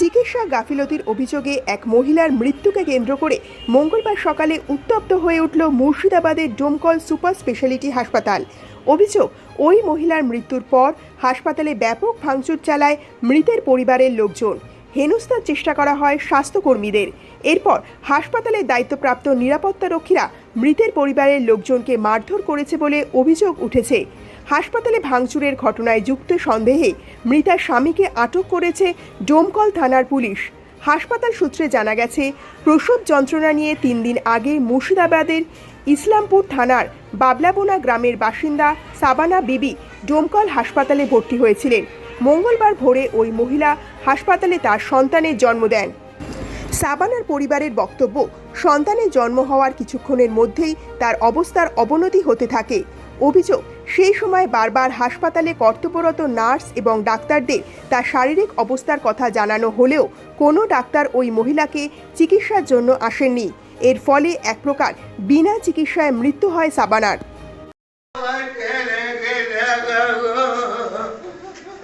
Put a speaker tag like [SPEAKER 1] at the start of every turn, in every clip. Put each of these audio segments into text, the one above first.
[SPEAKER 1] চিকিৎসা গাফিলতির অভিযোগে এক মহিলার মৃত্যুকে কেন্দ্র করে মঙ্গলবার সকালে উত্তপ্ত হয়ে উঠল মুর্শিদাবাদের ডোমকল সুপার স্পেশালিটি হাসপাতাল। অভিযোগ, ওই মহিলার মৃত্যুর পর হাসপাতালে ব্যাপক ভাঙচুর চালায় মৃতের পরিবারের লোকজন। হেনস্থার চেষ্টা করা হয় স্বাস্থ্যকর্মীদের। এরপর হাসপাতালের দায়িত্বপ্রাপ্ত নিরাপত্তারক্ষীরা মৃতের পরিবারের লোকজনকে মারধর করেছে বলে অভিযোগ উঠেছে। হাসপাতালে ভাঙচুরের ঘটনায় যুক্ত সন্দেহে মৃতার স্বামীকে আটক করেছে ডোমকল থানার পুলিশ। হাসপাতাল সূত্রে জানা গেছে, প্রসব যন্ত্রণা নিয়ে তিন দিন আগে মুর্শিদাবাদের ইসলামপুর থানার বাবলাবোনা গ্রামের বাসিন্দা সাবানা বিবি ডোমকল হাসপাতালে ভর্তি হয়েছিলেন। মঙ্গলবার ভোরে ওই মহিলা হাসপাতালে তার সন্তানের জন্ম দেন। সাবানার পরিবারের বক্তব্য, সন্তানের জন্ম হওয়ার কিছুক্ষণের মধ্যেই তার অবস্থার অবনতি হতে থাকে। অভিযোগ, সেই সময় বারবার হাসপাতালে কর্তব্যরত নার্স এবং ডাক্তারদের তার শারীরিক অবস্থার কথা জানানো হলেও কোনো ডাক্তার ওই মহিলাকে চিকিৎসার জন্য আসেননি। এর ফলে এক প্রকার বিনা চিকিৎসায় মৃত্যু হয় সাবানার।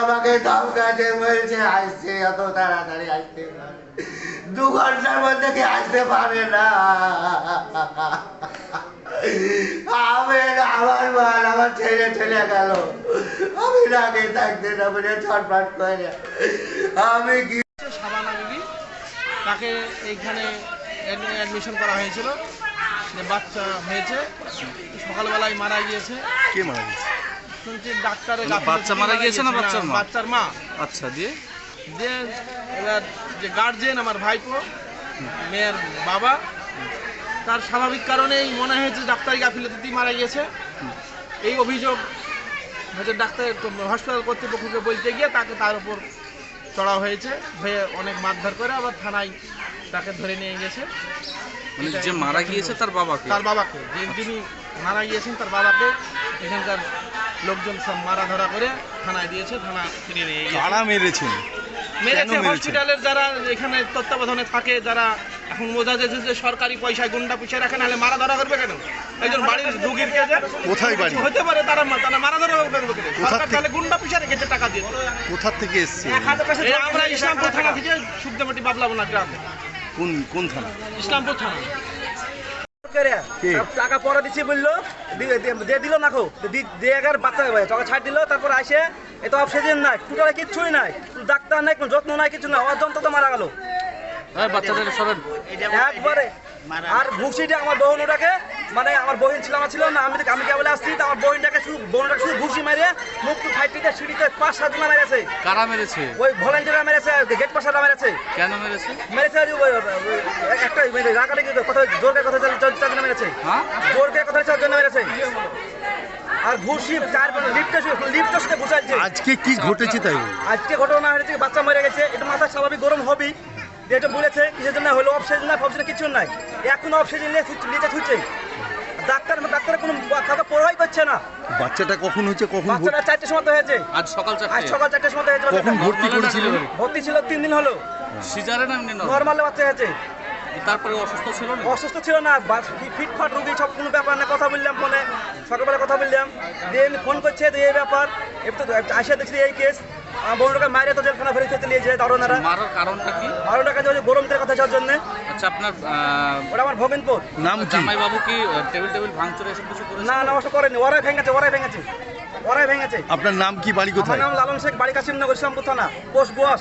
[SPEAKER 2] আমাকে ধমকাছে বলছে আসছে এত তাড়াতাড়ি আসতে পারে দু ঘণ্টার মধ্যে কি আসতে পারে না? আমি আমার মাল আমার ছেলে ছেলে গেল। আমি রাগে থাকতে না বলে ছটফট করে। আমি কি
[SPEAKER 3] সাবানা বিবি তাকে এইখানে অ্যাডমিশন করা হয়েছিল। যে বাচ্চা হয়েছে। সকালবেলায় মারা গিয়েছে।
[SPEAKER 4] কে মারা গেছে
[SPEAKER 3] শুনছি ডাক্তারের
[SPEAKER 4] না, বাচ্চা মারা গিয়েছে না বাচ্চার মা?
[SPEAKER 3] বাচ্চার মা।
[SPEAKER 4] আচ্ছা দিয়ে?
[SPEAKER 3] যে এবার যে গার্জেন আমার ভাইপো মেয়ের বাবা তার স্বাভাবিক কারণেই মনে হয়েছে ডাক্তারি গাফিলতিতেই মারা গিয়েছে। এই অভিযোগ হয়তো ডাক্তার হসপিটাল কর্তৃপক্ষকে বলতে গিয়ে তাকে তার উপর চড়া হয়েছে হয়ে অনেক মারধর করে আবার থানায় তাকে ধরে নিয়ে গেছে।
[SPEAKER 4] মানে যে মারা গিয়েছে তার বাবাকে?
[SPEAKER 3] তার বাবাকে যিনি মারা গিয়েছেন তার বাবাকে। এখানকার লোকজন সব মারা ধরা করে থানায় দিয়েছে থানা ফিরিয়ে নিয়ে
[SPEAKER 4] কারা মেরেছেন?
[SPEAKER 3] মেরেছে হসপিটালের যারা এখানে তত্ত্বাবধানে থাকে যারা এখন বোঝা যাচ্ছে যে সরকারি পয়সায় গুন্ডা পয়সা রাখে নাহলে মারা ধরা করবে কেন? একজন বাড়ির রুগীর কে
[SPEAKER 4] কোথায় বাড়ি?
[SPEAKER 3] হতে পারে তারা তারা মারা ধরা করবে কেন? সরকার তাহলে গুন্ডা পয়সা রেখেছে টাকা দিয়ে।
[SPEAKER 4] কোথা থেকে এসছে?
[SPEAKER 3] আমরা ইসলামপুর থানা থেকে সুখদেমাটি বাবলাবনা গ্রাম।
[SPEAKER 4] কোন কোন থানা?
[SPEAKER 3] ইসলামপুর থানা?
[SPEAKER 5] টাকা পরে দিছি বলল দিয়ে দিল না খো দিয়ে এগার বাচ্চা টাকা ছাড় দিল তারপর আসে এত অক্সিজেন নাই টোটালে কিচ্ছুই নাই ডাক্তার নাই কোনো যত্ন নাই কিছু নাই যন্ত্র তো মারা গেল।
[SPEAKER 4] বাচ্চাদের সরেন।
[SPEAKER 5] একবারে। আর ভুসিটা আমার বোনটাকে মানে আমার বহিন ছিল আমার ছিল না আমি আমি কেবল আসছি তো আমার বহিনটাকে শুধু বোনটাকে শুধু ভুসি মেরে মুখ টু ফাইটিতে সিঁড়িতে পাঁচ সাত জন মেরেছে।
[SPEAKER 4] কারা মেরেছে?
[SPEAKER 5] ওই ভলেন্টিয়ার মেরেছে গেট পাশাটা মেরেছে।
[SPEAKER 4] কেন মেরেছে?
[SPEAKER 5] মেরেছে একটা রাগাটি কথা জোরকে কথা চার জন্য মেরেছে।
[SPEAKER 4] হ্যাঁ?
[SPEAKER 5] জোরকে কথা চার জন্য মেরেছে। আর ঘুষি চার লিফটে লিফটের সাথে ঘুষাইছে।
[SPEAKER 6] আজকে কি ঘটেছে তাই
[SPEAKER 5] আজকে ঘটনা হয়েছে বাচ্চা মরে গেছে এটা মাথা স্বাভাবিক গরম হবেই। যেটা বলেছে কিসের জন্য হলো অফসিজন নাই ফফসিজন কিছু নাই। এখন অফসিজন নিয়ে ছুটছে- নিচে ছুটছে ডাক্তার ডাক্তারের কোনো কথা পড়াই করছে না।
[SPEAKER 6] বাচ্চাটা কখন হয়েছে কখন
[SPEAKER 5] বাচ্চাটা চারটের সময় তো হয়েছে।
[SPEAKER 4] আজ সকাল
[SPEAKER 5] আজ
[SPEAKER 4] চারটে
[SPEAKER 5] সকাল চারটের সময় তো হয়েছে
[SPEAKER 6] কখন ভর্তি করেছিলেন
[SPEAKER 5] ভর্তি ছিল তিন দিন হলো।
[SPEAKER 4] সিজারে না?
[SPEAKER 5] নর্মাল বাচ্চা হয়েছে।
[SPEAKER 4] তারপরে অসুস্থ ছিল না?
[SPEAKER 5] অসুস্থ ছিল না ফিটফাট রুগী সব কোনো ব্যাপার না কথা বললাম ফোনে। সকালবেলা কথা বললাম। দিয়ে ফোন করছে এই ব্যাপার। একটু আসে দেখছি এই কেস মায়ের তো জেলখানা ফেরত খেতে দারোনারা
[SPEAKER 4] মারার কারণটা কি?
[SPEAKER 5] গরম তেল কথা যাওয়ার জন্য।
[SPEAKER 4] আচ্ছা আপনার
[SPEAKER 5] ওটা আমার ভবেনপুর
[SPEAKER 6] নাম কি?
[SPEAKER 4] জামাই বাবু কি টেবিল টেবিল ভাঙচুর এসব কিছু
[SPEAKER 5] না করেনি। ওরাই ভেঙেছে ওরাই ভেঙেছে। ওরাই ভেঙেছে।
[SPEAKER 6] আপনার নাম কি বাড়ি কোথায়?
[SPEAKER 5] নাম লালন শেখ বাড়ি কাশিমনগর ইসলামপুর থানা পোস্ট বস